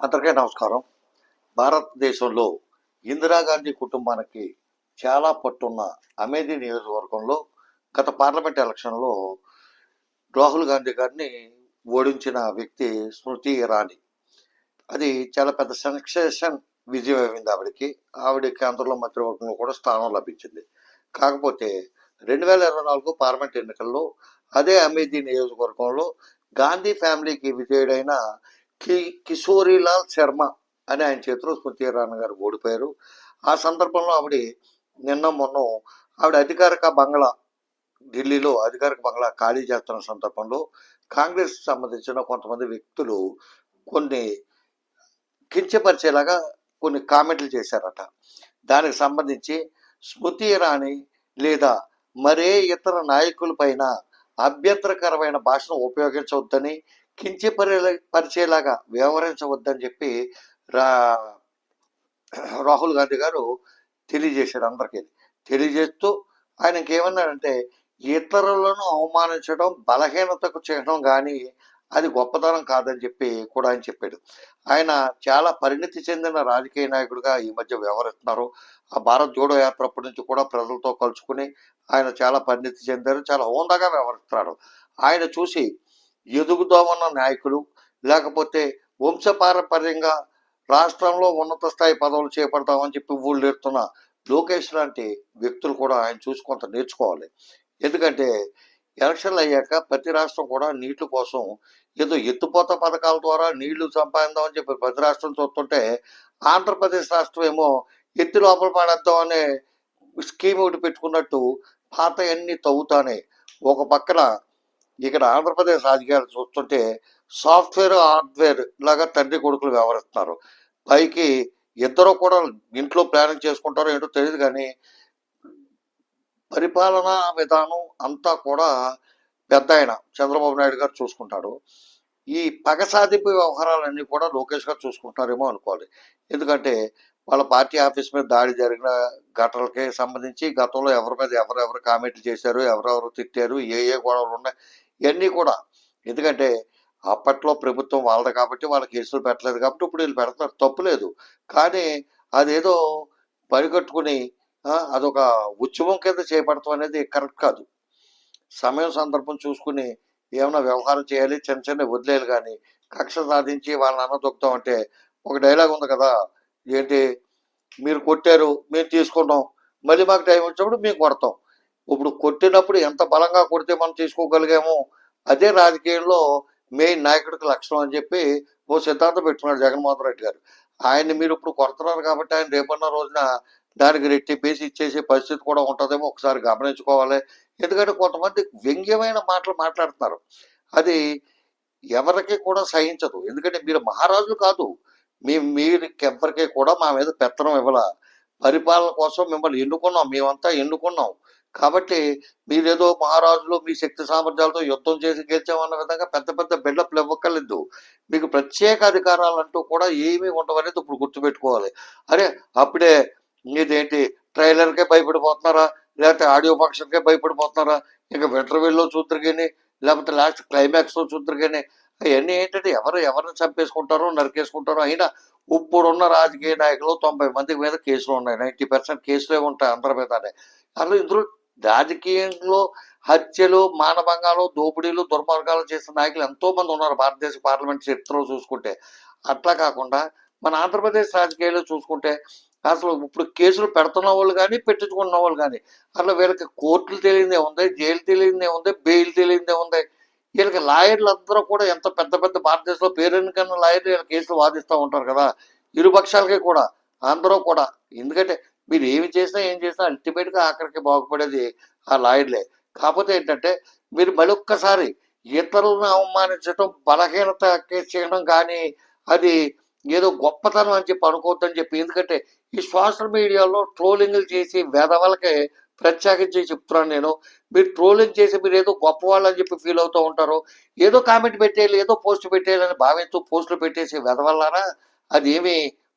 అందరికీ నమస్కారం. భారతదేశంలో ఇందిరాగాంధీ కుటుంబానికి చాలా పట్టున్న అమేధీ నియోజకవర్గంలో గత పార్లమెంట్ ఎలక్షన్లో రాహుల్ గాంధీ గారిని ఓడించిన వ్యక్తి స్మృతి ఇరానీ. అది చాలా పెద్ద సెన్సేషన్ విజయం అయింది ఆవిడకి. ఆవిడ కేంద్రంలో మంత్రివర్గంలో కూడా స్థానం లభించింది. కాకపోతే రెండు వేల ఇరవై నాలుగు పార్లమెంట్ ఎన్నికల్లో అదే అమేధీ నియోజకవర్గంలో గాంధీ ఫ్యామిలీకి విజయుడైన కి కిషోరీలాల్ శర్మ అని ఆయన చేతిలో స్మృతి ఇరానీ గారు ఓడిపోయారు. ఆ సందర్భంలో ఆవిడ నిన్న మొన్న ఆవిడ అధికారిక బంగ్లా ఢిల్లీలో అధికారిక బంగ్లా ఖాళీ చేస్తున్న సందర్భంలో కాంగ్రెస్ సంబంధించిన కొంతమంది వ్యక్తులు కొన్ని కించపరిచేలాగా కొన్ని కామెంట్లు చేశారట. దానికి సంబంధించి స్మృతి ఇరానీ లేదా మరే ఇతర నాయకులపైన అభ్యంతరకరమైన భాషను ఉపయోగించవద్దని కించపరి పరిచేలాగా వ్యవహరించవద్దని చెప్పి రా రాహుల్ గాంధీ గారు తెలియజేశారు అందరికీ. తెలియజేస్తూ ఆయనకి ఇంకేమన్నాడంటే ఇతరులను అవమానించడం బలహీనతకు చేయడం కానీ అది గొప్పతనం కాదని చెప్పి కూడా ఆయన చెప్పాడు. ఆయన చాలా పరిణితి చెందిన రాజకీయ నాయకుడిగా ఈ మధ్య వ్యవహరిస్తున్నారు. ఆ భారత్ జోడో యాత్ర అప్పటి నుంచి కూడా ప్రజలతో కలుసుకుని ఆయన చాలా పరిణితి చెందారు చాలా హోందాగా వ్యవహరిస్తున్నాడు ఆయన చూసి ఎదుగుదామన్న నాయకులు లేకపోతే వంశపారంపర్యంగా రాష్ట్రంలో ఉన్నత స్థాయి పదవులు చేపడతామని చెప్పి ఊళ్ళు ఎడుతున్న లోకేష్ లాంటి వ్యక్తులు కూడా ఆయన చూసి కొంత నేర్చుకోవాలి. ఎందుకంటే ఎలక్షన్లు అయ్యాక ప్రతి రాష్ట్రం కూడా నీళ్ళ కోసం ఏదో ఎత్తుపోత పథకాల ద్వారా నీళ్ళు సంపాదిద్దామని చెప్పి ప్రతి రాష్ట్రం చూస్తుంటే ఆంధ్రప్రదేశ్ రాష్ట్రం ఏమో ఎత్తి లోపల పడేద్దాం అనే స్కీమ్ ఒకటి పెట్టుకున్నట్టు పాత అన్ని తవ్వుతానే. ఒక పక్కన ఇక్కడ ఆంధ్రప్రదేశ్ రాజకీయాలు చూస్తుంటే సాఫ్ట్వేర్ హార్డ్వేర్ లాగా తండ్రి కొడుకులు వ్యవహరిస్తున్నారు. పైకి ఇద్దరు కూడా ఇంట్లో ప్లానింగ్ చేసుకుంటారో ఏంటో తెలియదు కానీ పరిపాలనా విధానం అంతా కూడా పెద్ద ఆయన చంద్రబాబు నాయుడు గారు చూసుకుంటాడు. ఈ పగ సాధింపు వ్యవహారాలన్నీ కూడా లోకేష్ గారు చూసుకుంటున్నారేమో అనుకోవాలి. ఎందుకంటే వాళ్ళ పార్టీ ఆఫీస్ మీద దాడి జరిగిన ఘటనలకి సంబంధించి గతంలో ఎవరి మీద ఎవరెవరు కామెంట్లు చేశారు ఎవరెవరు తిట్టారు ఏ ఏ గొడవలు ఉన్నాయి ఇవన్నీ కూడా. ఎందుకంటే అప్పట్లో ప్రభుత్వం వాళ్ళది కాబట్టి వాళ్ళ కేసులు పెట్టలేదు కాబట్టి ఇప్పుడు వీళ్ళు పెడతారు తప్పులేదు కానీ అదేదో పరిగట్టుకుని అదొక ఉద్యమం కింద చేపడతాం అనేది కరెక్ట్ కాదు. సమయం సందర్భం చూసుకుని ఏమైనా వ్యవహారం చేయాలి చిన్న చిన్న వదిలేయాలి కానీ కక్ష సాధించి వాళ్ళని అన్న దొక్కుతాం అంటే ఒక డైలాగ్ ఉంది కదా ఏంటి? మీరు కొట్టారు మేము తీసుకున్నాం మళ్ళీ మాకు టైం వచ్చినప్పుడు మేము కొడతాం. ఇప్పుడు కొట్టినప్పుడు ఎంత బలంగా కొడితే మనం తీసుకోగలిగామో? అదే రాజకీయంలో మెయిన్ నాయకుడికి లక్షణం అని చెప్పి ఓ సిద్ధాంతం పెట్టుకున్నాడు జగన్మోహన్ రెడ్డి గారు. ఆయన్ని మీరు ఇప్పుడు కొడుతున్నారు కాబట్టి ఆయన రేపన్న రోజున దానికి రెట్టి పేసి ఇచ్చేసే పరిస్థితి కూడా ఉంటుందేమో ఒకసారి గమనించుకోవాలి. ఎందుకంటే కొంతమంది వ్యంగ్యమైన మాటలు మాట్లాడుతున్నారు. అది ఎవరికి కూడా సహించదు. ఎందుకంటే మీరు మహారాజులు కాదు. మీ మీరు ఎవరికి కూడా మా మీద పెత్తనం ఇవ్వాల. పరిపాలన కోసం మిమ్మల్ని ఎన్నుకున్నాం. మేమంతా ఎన్నుకున్నాం. కాబట్టి మీరేదో మహారాజులు మీ శక్తి సామర్థ్యాలతో యుద్ధం చేసి గెలిచామన్న విధంగా పెద్ద పెద్ద బిల్డప్లు ఇవ్వక్కర్లేదు. మీకు ప్రత్యేక అధికారాలు అంటూ కూడా ఏమీ ఉండవనేది ఇప్పుడు గుర్తుపెట్టుకోవాలి. అరే అప్పుడే మీదేంటి ట్రైలర్కే భయపడిపోతున్నారా? లేకపోతే ఆడియో ఫంక్షన్కే భయపడిపోతున్నారా? ఇంకా ఇంటర్వ్యూలో చూద్దరు కానీ లేకపోతే లాస్ట్ క్లైమాక్స్లో చూద్దరు కానీ అవన్నీ ఏంటంటే ఎవరు ఎవరిని చంపేసుకుంటారో నరికేసుకుంటారో అయినా ఇప్పుడున్న రాజకీయ నాయకులు తొంభై మంది మీద కేసులు ఉన్నాయి. నైంటీ పర్సెంట్ కేసులే ఉంటాయి అందరి మీదనే. అసలు ఇందులో రాజకీయంలో హత్యలు మానభంగాలు దోపిడీలు దుర్మార్గాలు చేసిన నాయకులు ఎంతో మంది ఉన్నారు భారతదేశ పార్లమెంట్ చరిత్రలో చూసుకుంటే. అట్లా కాకుండా మన ఆంధ్రప్రదేశ్ రాజకీయాల్లో చూసుకుంటే అసలు ఇప్పుడు కేసులు పెడుతున్న వాళ్ళు కానీ పెట్టించుకున్న వాళ్ళు కానీ అట్లా వీళ్ళకి కోర్టులు తెలియదే ఉంది జైలు తెలియదే ఉంది బెయిల్ తెలియదే ఉంది. వీళ్ళకి లాయర్లు అందరూ కూడా ఎంత పెద్ద పెద్ద భారతదేశంలో పేరెన్నికన్న లాయర్లు వీళ్ళ కేసులు వాదిస్తూ ఉంటారు కదా. ఇరు పక్షాలకి కూడా అందరూ కూడా. ఎందుకంటే మీరు ఏమి చేసినా ఏం చేసినా అల్టిమేట్గా ఆఖరికి బాగుపడేది ఆ లాయర్లే. కాకపోతే ఏంటంటే మీరు మరొక్కసారి ఇతరులను అవమానించడం బలహీనత చేయడం కానీ అది ఏదో గొప్పతనం అని చెప్పి అనుకోవద్దని చెప్పి. ఎందుకంటే ఈ సోషల్ మీడియాలో ట్రోలింగ్లు చేసి వేదవలకి ప్రత్యేకించి చెప్తున్నాను నేను. మీరు ట్రోలింగ్ చేసి మీరు ఏదో గొప్ప అని చెప్పి ఫీల్ అవుతూ ఉంటారు. ఏదో కామెంట్ పెట్టేయాలి ఏదో పోస్ట్ పెట్టేయాలని భావిస్తూ పోస్టులు పెట్టేసి వెదవల్లారా అది ఏమి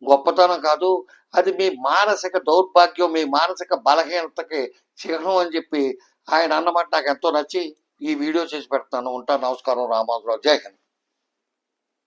గొప్పతనం కాదు. అది మీ మానసిక దౌర్భాగ్యం మీ మానసిక బలహీనతకి చిహ్నం అని చెప్పి ఆయన అన్నమాట. నాకు ఎంతో నచ్చి ఈ వీడియో చేసి పెడతాను. ఉంటాను. నమస్కారం. రామాజరావు జై హింద్.